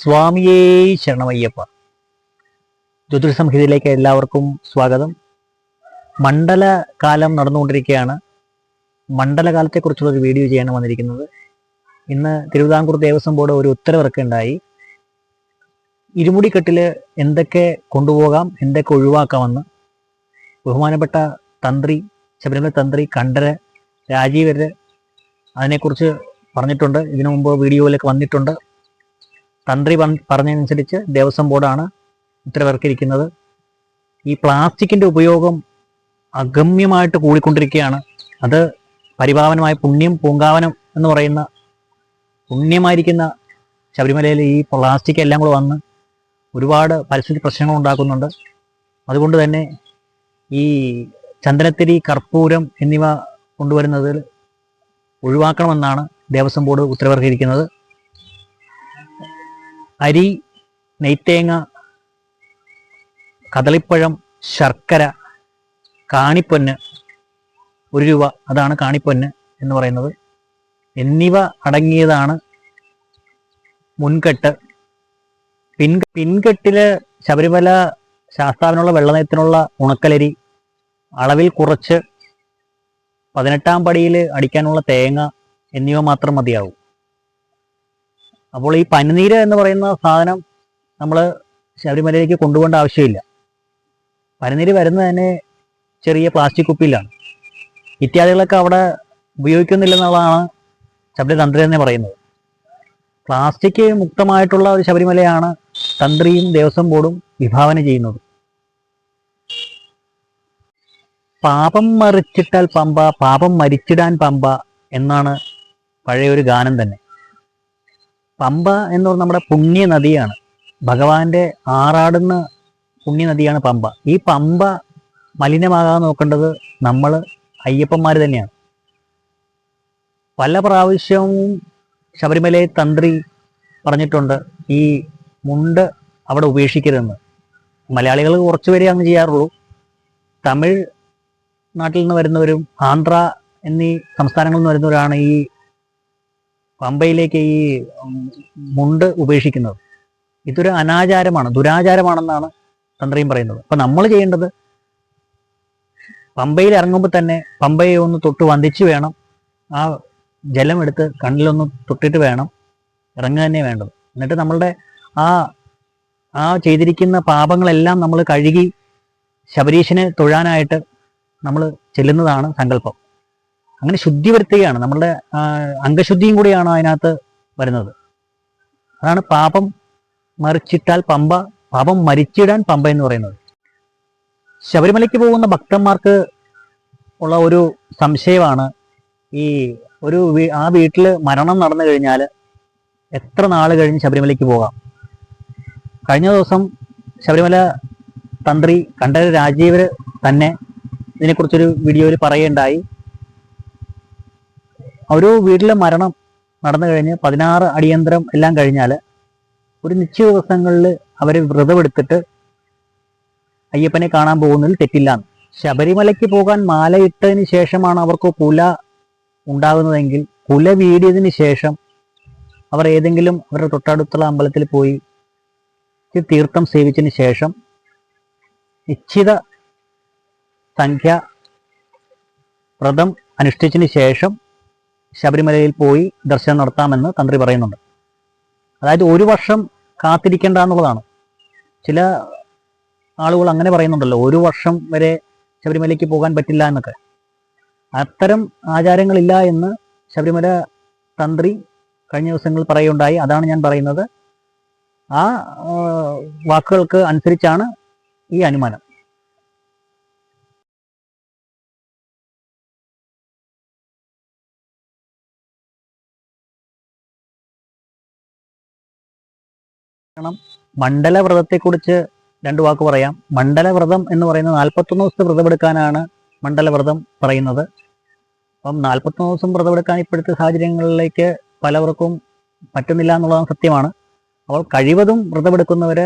സ്വാമിയേ ശരണമയ്യപ്പ. ജ്യോതിസംഹിതയിലേക്ക് എല്ലാവർക്കും സ്വാഗതം. മണ്ഡല മണ്ഡലകാലം നടന്നുകൊണ്ടിരിക്കുകയാണ്. മണ്ഡലകാലത്തെക്കുറിച്ചുള്ള ഒരു വീഡിയോ ചെയ്യാൻ വന്നിരിക്കുന്നത്. ഇന്ന് തിരുവിതാംകൂർ ദേവസ്വം ബോർഡ് ഒരു ഉത്തരവിറക്കുണ്ടായി. ഇരുമുടിക്കെട്ടിൽ എന്തൊക്കെ കൊണ്ടുപോകാം എന്തൊക്കെ ഒഴിവാക്കാമെന്ന് ബഹുമാനപ്പെട്ട തന്ത്രി ശബരിമല തന്ത്രി കണ്ഠര് രാജീവര് അതിനെക്കുറിച്ച് പറഞ്ഞിട്ടുണ്ട്. ഇതിനു മുമ്പ് വീഡിയോയിലൊക്കെ വന്നിട്ടുണ്ട്. തന്ത്രി പറഞ്ഞതിനനുസരിച്ച് ദേവസ്വം ബോർഡാണ് ഉത്തരവിറക്കിയിരിക്കുന്നത്. ഈ പ്ലാസ്റ്റിക്കിന്റെ ഉപയോഗം അഗമ്യമായിട്ട് കൂടിക്കൊണ്ടിരിക്കുകയാണ്. അത് പരിഭാവനമായ പുണ്യം പൂങ്കാവനം എന്ന് പറയുന്ന പുണ്യമായിരിക്കുന്ന ശബരിമലയിൽ ഈ പ്ലാസ്റ്റിക് എല്ലാം കൂടെ വന്ന് ഒരുപാട് പരിസ്ഥിതി പ്രശ്നങ്ങൾ ഉണ്ടാക്കുന്നുണ്ട്. അതുകൊണ്ട് തന്നെ ഈ ചന്ദനത്തിരി കർപ്പൂരം എന്നിവ കൊണ്ടുവരുന്നതിൽ ഒഴിവാക്കണമെന്നാണ് ദേവസ്വം ബോർഡ് ഉത്തരവിറക്കിയിരിക്കുന്നത്. അരി നെയ്ത്തേങ്ങ കദളിപ്പഴം ശർക്കര കാണിപ്പൊന്ന് ഒരു രൂപ. അതാണ് കാണിപ്പൊന്ന് എന്ന് പറയുന്നത്. എന്നിവ അടങ്ങിയതാണ് മുൻകെട്ട്. പിൻ പിൻകെട്ടിൽ ശബരിമല ശാസ്താവിനുള്ള വെള്ളനയത്തിനുള്ള ഉണക്കലരി അളവിൽ കുറച്ച് പതിനെട്ടാം പടിയിൽ അടിക്കാനുള്ള തേങ്ങ എന്നിവ മാത്രം മതിയാവും. അപ്പോൾ ഈ പനിനീര് എന്ന് പറയുന്ന സാധനം നമ്മൾ ശബരിമലയിലേക്ക് കൊണ്ടുപോകേണ്ട ആവശ്യമില്ല. പനിനീര് വരുന്നത് തന്നെ ചെറിയ പ്ലാസ്റ്റിക് കുപ്പിയിലാണ്. ഇത്യാദികളൊക്കെ അവിടെ ഉപയോഗിക്കുന്നില്ലെന്നുള്ളതാണ് ശബരി തന്ത്രി തന്നെ പറയുന്നത്. പ്ലാസ്റ്റിക് മുക്തമായിട്ടുള്ള ഒരു ശബരിമലയാണ് തന്ത്രിയും ദേവസ്വം ബോർഡും വിഭാവന ചെയ്യുന്നത്. പാപം മറിച്ചിട്ടാൽ പമ്പ പാപം മരിച്ചിടാൻ പമ്പ എന്നാണ് പഴയ ഒരു ഗാനം തന്നെ. പമ്പ എന്ന് പറഞ്ഞ നമ്മുടെ പുണ്യ നദിയാണ് ഭഗവാന്റെ ആറാടുന്ന പുണ്യ നദിയാണ് പമ്പ. ഈ പമ്പ മലിനമാകാതെ നോക്കേണ്ടത് നമ്മൾ അയ്യപ്പന്മാർ തന്നെയാണ്. പല പ്രാവശ്യവും ശബരിമലയെ തന്ത്രി പറഞ്ഞിട്ടുണ്ട് ഈ മുണ്ട് അവിടെ ഉപേക്ഷിക്കരുതെന്ന്. മലയാളികൾ കുറച്ചുപേരെ അങ്ങ് ചെയ്യാറുള്ളൂ. തമിഴ് നാട്ടിൽ നിന്ന് വരുന്നവരും ആന്ധ്ര എന്നീ സംസ്ഥാനങ്ങളിൽ നിന്ന് വരുന്നവരാണ് ഈ പമ്പയിലേക്ക് ഈ മുണ്ട് ഉപേക്ഷിക്കുന്നത്. ഇതൊരു അനാചാരമാണ് ദുരാചാരമാണെന്നാണ് തന്ത്രിയും പറയുന്നത്. അപ്പൊ നമ്മൾ ചെയ്യേണ്ടത് പമ്പയിൽ ഇറങ്ങുമ്പോൾ തന്നെ പമ്പയെ ഒന്ന് തൊട്ട് വന്ദിച്ച് വേണം. ആ ജലം എടുത്ത് കണ്ണിലൊന്ന് തൊട്ടിട്ട് വേണം. ഇറങ്ങുക തന്നെ വേണ്ടത്. എന്നിട്ട് നമ്മളുടെ ആ ആ ചെയ്തിരിക്കുന്ന പാപങ്ങളെല്ലാം നമ്മൾ കഴുകി ശബരീശനെ തൊഴാനായിട്ട് നമ്മൾ ചെല്ലുന്നതാണ് സങ്കല്പം. അങ്ങനെ ശുദ്ധി വരുത്തുകയാണ് നമ്മളുടെ അംഗശുദ്ധിയും കൂടിയാണ് അതിനകത്ത് വരുന്നത്. അതാണ് പാപം മറിച്ചിട്ടാൽ പമ്പ പാപം മരിച്ചിടാൻ പമ്പ എന്ന് പറയുന്നത്. ശബരിമലയ്ക്ക് പോകുന്ന ഭക്തന്മാർക്ക് ഉള്ള ഒരു സംശയമാണ് ഈ ഒരു ആ വീട്ടിൽ മരണം നടന്നു കഴിഞ്ഞാൽ എത്ര നാൾ കഴിഞ്ഞ് ശബരിമലയ്ക്ക് പോകാം? കഴിഞ്ഞ ദിവസം ശബരിമല തന്ത്രി കണ്ഠര രാജീവർ തന്നെ ഇതിനെക്കുറിച്ചൊരു വീഡിയോയിൽ പറയുകയുണ്ടായി. ഒരു വീട്ടിലെ മരണം നടന്നു കഴിഞ്ഞ് പതിനാറ് അടിയന്തരം എല്ലാം കഴിഞ്ഞാൽ ഒരു നിശ്ചയ ദിവസങ്ങളിൽ അവർ വ്രതമെടുത്തിട്ട് അയ്യപ്പനെ കാണാൻ പോകുന്നതിൽ തെറ്റില്ല. ശബരിമലയ്ക്ക് പോകാൻ മാലയിട്ടതിന് ശേഷമാണ് അവർക്ക് കുല ഉണ്ടാകുന്നതെങ്കിൽ കുല വീടിയതിന് ശേഷം അവർ ഏതെങ്കിലും അവരുടെ തൊട്ടടുത്തുള്ള അമ്പലത്തിൽ പോയി തീർത്ഥം സേവിച്ചതിന് ശേഷം നിശ്ചിത സംഖ്യ വ്രതം അനുഷ്ഠിച്ചതിന് ശേഷം ശബരിമലയിൽ പോയി ദർശനം നടത്താമെന്ന് തന്ത്രി പറയുന്നുണ്ട്. അതായത് ഒരു വർഷം കാത്തിരിക്കേണ്ട എന്നുള്ളതാണ്. ചില ആളുകൾ അങ്ങനെ പറയുന്നുണ്ടല്ലോ ഒരു വർഷം വരെ ശബരിമലയ്ക്ക് പോകാൻ പറ്റില്ല എന്നൊക്കെ. അത്തരം ആചാരങ്ങളില്ല എന്ന് ശബരിമല തന്ത്രി കഴിഞ്ഞ ദിവസങ്ങളിൽ പറയുണ്ടായി അതാണ് ഞാൻ പറയുന്നത്. ആ വാക്കുകൾക്ക് അനുസരിച്ചാണ് ഈ അനുമാനം. മണ്ഡലവ്രതത്തെക്കുറിച്ച് രണ്ട് വാക്ക് പറയാം. മണ്ഡലവ്രതം എന്ന് പറയുന്നത് നാൽപ്പത്തൊന്ന് ദിവസത്തെ വ്രതമെടുക്കാനാണ് മണ്ഡലവ്രതം പറയുന്നത്. അപ്പം നാൽപ്പത്തൊന്ന് ദിവസം വ്രതമെടുക്കാൻ ഇപ്പോഴത്തെ സാഹചര്യങ്ങളിലേക്ക് പലവർക്കും പറ്റുന്നില്ല എന്നുള്ളതാണ് സത്യമാണ്. അപ്പോൾ കഴിവതും വ്രതമെടുക്കുന്നവർ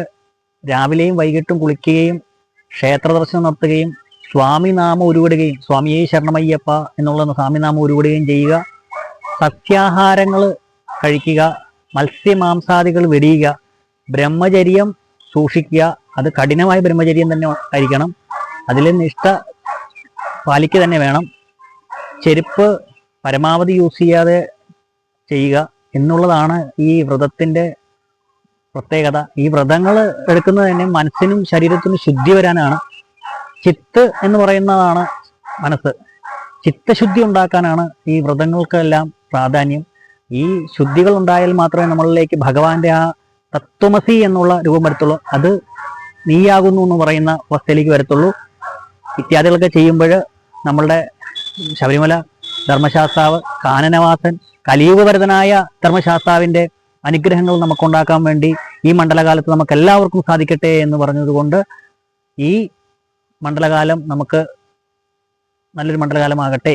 രാവിലെയും വൈകിട്ടും കുളിക്കുകയും ക്ഷേത്ര ദർശനം നടത്തുകയും സ്വാമിനാമം ഉരുവിടുകയും സ്വാമിയെ ശരണമയ്യപ്പ എന്നുള്ള സ്വാമിനാമം ഉരുവിടുകയും ചെയ്യുക. സസ്യാഹാരങ്ങൾ കഴിക്കുക മത്സ്യമാംസാദികൾ വെടിയുക ബ്രഹ്മചര്യം സൂക്ഷിക്കുക. അത് കഠിനമായ ബ്രഹ്മചര്യം തന്നെ ആയിരിക്കണം. അതിൽ നിഷ്ഠ പാലിക്കുക തന്നെ വേണം. ചെരുപ്പ് പരമാവധി യൂസ് ചെയ്യാതെ ചെയ്യുക എന്നുള്ളതാണ് ഈ വ്രതത്തിന്റെ പ്രത്യേകത. ഈ വ്രതങ്ങൾ എടുക്കുന്നത് തന്നെ മനസ്സിനും ശരീരത്തിനും ശുദ്ധി വരാനാണ്. ചിത്ത് എന്ന് പറയുന്നതാണ് മനസ്സ്. ചിത്തശുദ്ധി ഉണ്ടാക്കാനാണ് ഈ വ്രതങ്ങൾക്കെല്ലാം പ്രാധാന്യം. ഈ ശുദ്ധികൾ ഉണ്ടായാൽ മാത്രമേ നമ്മളിലേക്ക് ഭഗവാന്റെ ആ തത്വമസി എന്നുള്ള രൂപം വരത്തുള്ളൂ അത് നീയാകുന്നു എന്ന് പറയുന്ന അവസ്ഥയിലേക്ക് വരത്തുള്ളൂ. ഇത്യാദികളൊക്കെ ചെയ്യുമ്പോൾ നമ്മളുടെ ശബരിമല ധർമ്മശാസ്താവ് കാനനവാസൻ കലിയുഗഭരതനായ ധർമ്മശാസ്താവിന്റെ അനുഗ്രഹങ്ങൾ നമുക്കുണ്ടാക്കാൻ വേണ്ടി ഈ മണ്ഡലകാലത്ത് നമുക്ക് എല്ലാവർക്കും സാധിക്കട്ടെ എന്ന് പറഞ്ഞതുകൊണ്ട് ഈ മണ്ഡലകാലം നമുക്ക് നല്ലൊരു മണ്ഡലകാലമാകട്ടെ.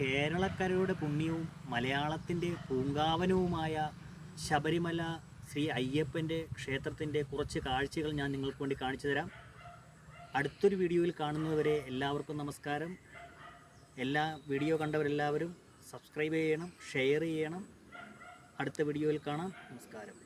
കേരളക്കരയുടെ പുണ്യവും മലയാളത്തിന്റെ പൂങ്കാവനവുമായ ശബരിമല ശ്രീ അയ്യപ്പന്റെ ക്ഷേത്രത്തിന്റെ കുറച്ച് കാഴ്ചകൾ ഞാൻ നിങ്ങൾക്ക് വേണ്ടി കാണിച്ചു തരാം. അടുത്തൊരു വീഡിയോയിൽ കാണുന്നതുവരെ എല്ലാവർക്കും നമസ്കാരം. എല്ലാ വീഡിയോ കണ്ടവരെല്ലാവരും സബ്സ്ക്രൈബ് ചെയ്യണം ഷെയർ ചെയ്യണം. അടുത്ത വീഡിയോയിൽ കാണാം. നമസ്കാരം.